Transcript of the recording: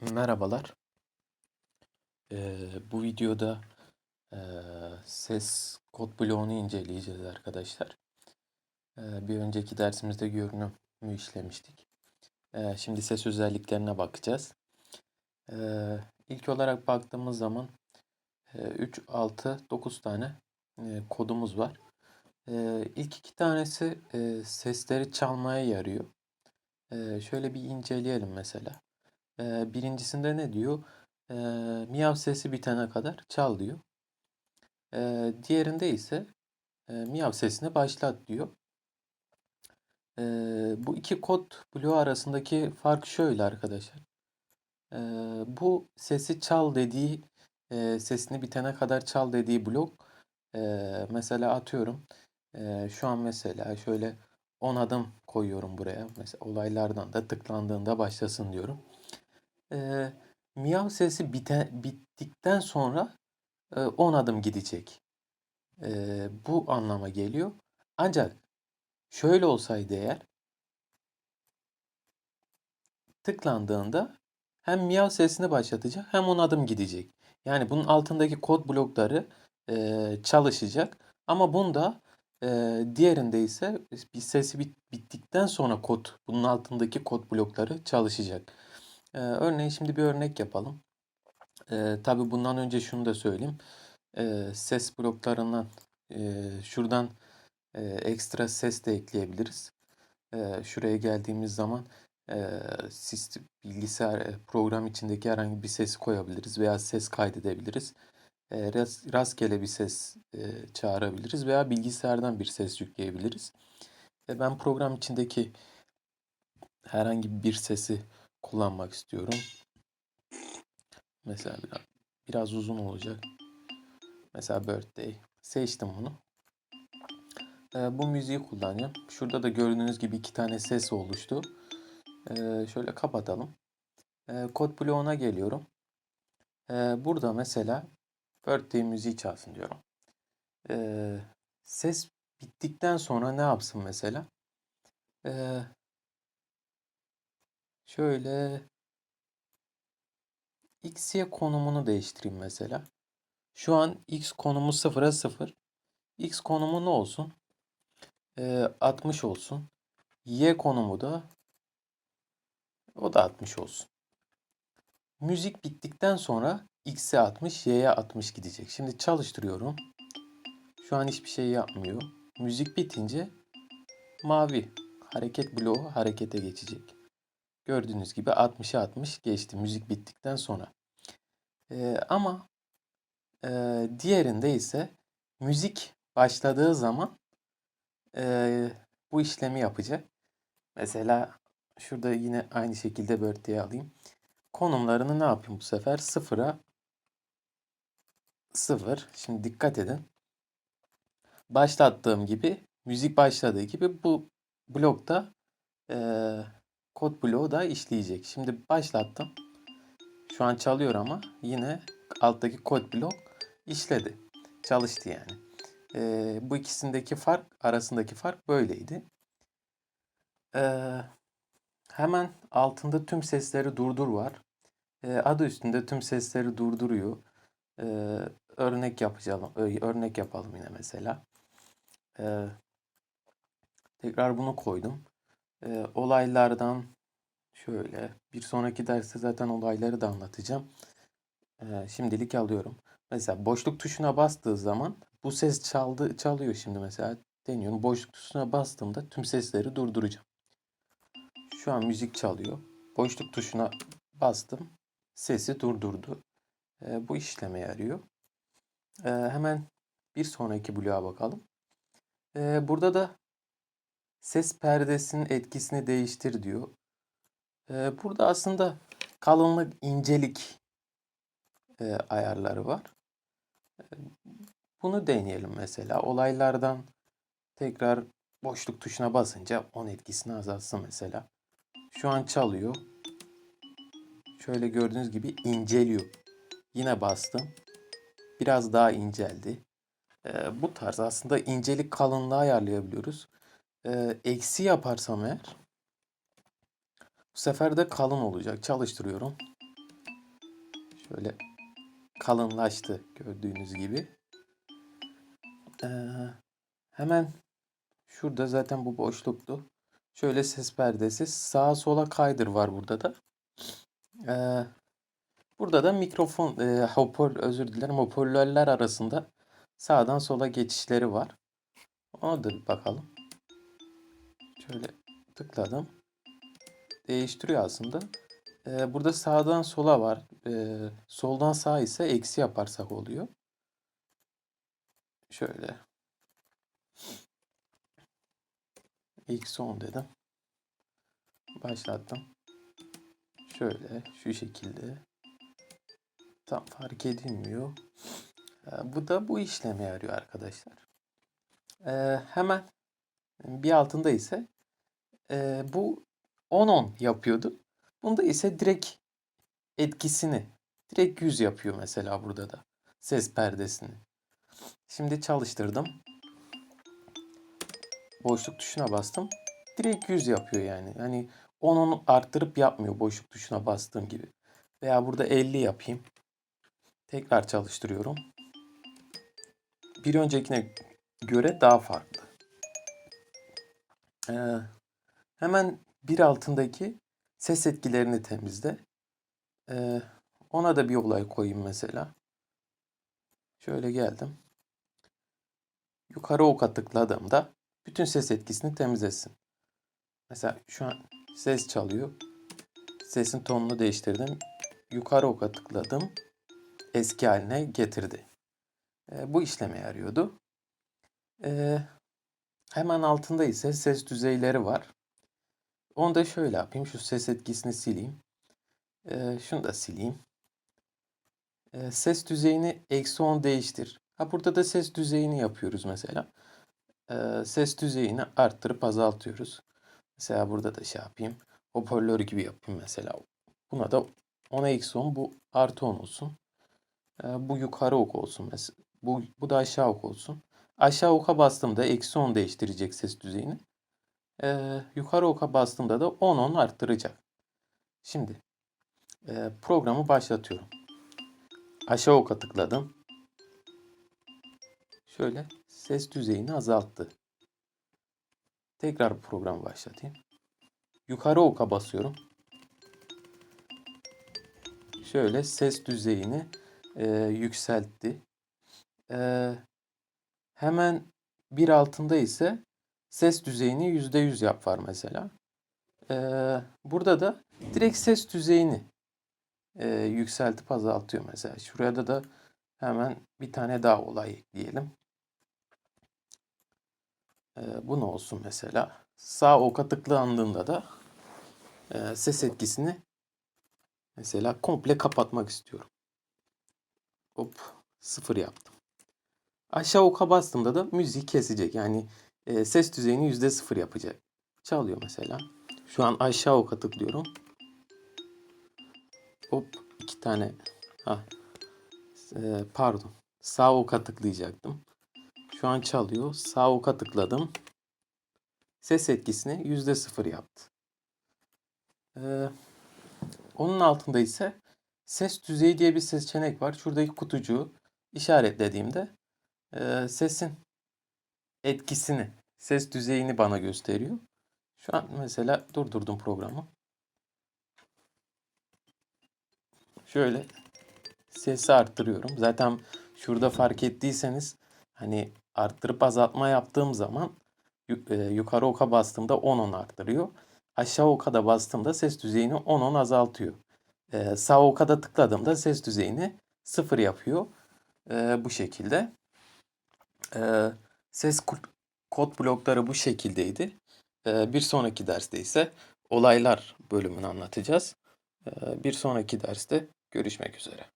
Merhabalar. Eee, bu videoda eee, ses kod bloğunu inceleyeceğiz arkadaşlar. Eee, bir önceki dersimizde görünümü işlemiştik. Eee, şimdi ses özelliklerine bakacağız. Eee ilk olarak baktığımız zaman eee, 3, 6, 9 tane eee, kodumuz var. Eee ilk iki tanesi eee, sesleri çalmaya yarıyor. Eee, şöyle bir inceleyelim mesela. Birincisinde ne diyor? Miyav sesi bitene kadar çal diyor. Diğerinde ise miyav sesini başlat diyor. Bu iki kod bloğu arasındaki fark şöyle arkadaşlar. Bu sesi çal dediği, sesini bitene kadar çal dediği blok, mesela atıyorum, şu an mesela şöyle 10 adım koyuyorum buraya. Mesela olaylardan da tıklandığında başlasın diyorum. Eee, miyav sesi bite, bittikten sonra e, 10 adım gidecek. Eee, bu anlama geliyor. Ancak şöyle olsaydı eğer tıklandığında hem miyav sesini başlatacak hem 10 adım gidecek. Yani bunun altındaki kod blokları e, çalışacak. Ama bunda e, diğerinde ise bir sesi bit, bittikten sonra kod bunun altındaki kod blokları çalışacak. E, örneğin şimdi bir örnek yapalım. E, tabii bundan önce şunu da söyleyeyim. E, ses bloklarından e, şuradan e, ekstra ses de ekleyebiliriz. E, şuraya geldiğimiz zaman e, sistem, bilgisayar program içindeki herhangi bir sesi koyabiliriz veya ses kaydedebiliriz. E, rast, rastgele bir ses e, çağırabiliriz veya bilgisayardan bir ses yükleyebiliriz. E, ben program içindeki herhangi bir sesi kullanmak istiyorum. Mesela biraz, uzun olacak. Mesela birthday. Seçtim bunu. Ee, bu müziği kullanacağım. Şurada da gördüğünüz gibi iki tane ses oluştu. Ee, şöyle kapatalım. Ee, kod bloğuna geliyorum. Ee, burada mesela birthday müziği çalsın diyorum. Ee, ses bittikten sonra ne yapsın mesela? Ee, şöyle x'ye konumunu değiştireyim mesela. Şu an x konumu 0'a 0. X konumu ne olsun? Ee, 60 olsun. Y konumu da o da 60 olsun. Müzik bittikten sonra X'e 60, Y'ye 60 gidecek. Şimdi çalıştırıyorum. Şu an hiçbir şey yapmıyor. Müzik bitince mavi hareket bloğu harekete geçecek. Gördüğünüz gibi 60'a 60 geçti müzik bittikten sonra. Ee, ama e, diğerinde ise müzik başladığı zaman e, bu işlemi yapacak. Mesela şurada yine aynı şekilde birthday alayım. Konumlarını ne yapayım bu sefer? Sıfıra sıfır. Şimdi dikkat edin. Başlattığım gibi müzik başladığı gibi bu blokta e, kod bloğu da işleyecek. Şimdi başlattım. Şu an çalıyor ama yine alttaki kod blok işledi. Çalıştı yani. E, bu ikisindeki fark arasındaki fark böyleydi. E, hemen altında tüm sesleri durdur var. E, adı üstünde tüm sesleri durduruyor. E, örnek yapacağım. Örnek yapalım yine mesela. E, tekrar bunu koydum. E, olaylardan şöyle bir sonraki derste zaten olayları da anlatacağım. E, şimdilik alıyorum. Mesela boşluk tuşuna bastığı zaman bu ses çaldı çalıyor şimdi mesela deniyorum. Boşluk tuşuna bastığımda tüm sesleri durduracağım. Şu an müzik çalıyor. Boşluk tuşuna bastım. Sesi durdurdu. E, bu işleme yarıyor. E, hemen bir sonraki bloğa bakalım. E, burada da ses perdesinin etkisini değiştir diyor. E, burada aslında kalınlık, incelik e, ayarları var. E, bunu deneyelim mesela. Olaylardan tekrar boşluk tuşuna basınca on etkisini azaltsın mesela. Şu an çalıyor. Şöyle gördüğünüz gibi inceliyor. Yine bastım. Biraz daha inceldi. Ee, bu tarz aslında incelik kalınlığı ayarlayabiliyoruz. Ee, eksi yaparsam eğer bu sefer de kalın olacak. Çalıştırıyorum. Şöyle kalınlaştı gördüğünüz gibi. Ee, hemen şurada zaten bu boşluktu. Şöyle ses perdesi. Sağa sola kaydır var burada da. Ee, burada da mikrofon, e, hopör, özür dilerim hoparlörler arasında sağdan sola geçişleri var. Ona da bakalım. Şöyle tıkladım. Değiştiriyor aslında. Ee, burada sağdan sola var. Ee, soldan sağa ise eksi yaparsak oluyor. Şöyle. Eksi 10 dedim. Başlattım. Şöyle şu şekilde. Tam fark edilmiyor. Ee, bu da bu işleme yarıyor arkadaşlar. Ee, hemen bir altında ise e, bu 10-10 yapıyordu. Bunda ise direkt etkisini direkt 100 yapıyor mesela burada da ses perdesini. Şimdi çalıştırdım. Boşluk tuşuna bastım. Direkt 100 yapıyor yani. Yani 10-10 arttırıp yapmıyor boşluk tuşuna bastığım gibi. Veya burada 50 yapayım. Tekrar çalıştırıyorum. Bir öncekine göre daha farklı. Ee, hemen bir altındaki ses etkilerini temizle. Ee, ona da bir olay koyayım mesela. Şöyle geldim. Yukarı oka tıkladığımda bütün ses etkisini temizlesin. Mesela şu an ses çalıyor. Sesin tonunu değiştirdim. Yukarı oka tıkladım. Eski haline getirdi. Ee, bu işleme yarıyordu. Ee, hemen altında ise ses düzeyleri var. Onu da şöyle yapayım. Şu ses etkisini sileyim. Ee, şunu da sileyim. Ee, ses düzeyini eksi 10 değiştir. Ha burada da ses düzeyini yapıyoruz mesela. Ee, ses düzeyini arttırıp azaltıyoruz. Mesela burada da şey yapayım. Hoparlör gibi yapayım mesela. Buna da 10 eksi 10 bu artı 10 olsun. Ee, bu yukarı ok olsun mesela. Bu, bu da aşağı ok olsun. Aşağı oka bastığımda eksi 10 değiştirecek ses düzeyini. Ee, yukarı oka bastığımda da 10-10 arttıracak. Şimdi e, programı başlatıyorum. Aşağı oka tıkladım. Şöyle ses düzeyini azalttı. Tekrar programı başlatayım. Yukarı oka basıyorum. Şöyle ses düzeyini e, yükseltti. E, hemen bir altında ise ses düzeyini %100 yap var mesela. E, burada da direkt ses düzeyini e, yükseltip azaltıyor mesela. Şuraya da hemen bir tane daha olay ekleyelim. E, bu ne olsun mesela? Sağ oka tıklandığında da e, ses etkisini mesela komple kapatmak istiyorum. Hop sıfır yaptım. Aşağı oka bastığımda da müziği kesecek. Yani e, ses düzeyini yüzde sıfır yapacak. Çalıyor mesela. Şu an aşağı oka tıklıyorum. Hop iki tane ha, e, pardon sağ oka tıklayacaktım. Şu an çalıyor. Sağ oka tıkladım. Ses etkisini yüzde sıfır yaptı. Ee, onun altında ise ses düzeyi diye bir seçenek var. Şuradaki kutucuğu işaretlediğimde e, sesin etkisini, ses düzeyini bana gösteriyor. Şu an mesela durdurdum programı. Şöyle sesi arttırıyorum. Zaten şurada fark ettiyseniz hani arttırıp azaltma yaptığım zaman e, yukarı oka bastığımda 10-10 arttırıyor. Aşağı oka da bastığımda ses düzeyini 10-10 azaltıyor. E, sağ oka da tıkladığımda ses düzeyini 0 yapıyor. E, bu şekilde. Ses kod blokları bu şekildeydi. Bir sonraki derste ise olaylar bölümünü anlatacağız. Bir sonraki derste görüşmek üzere.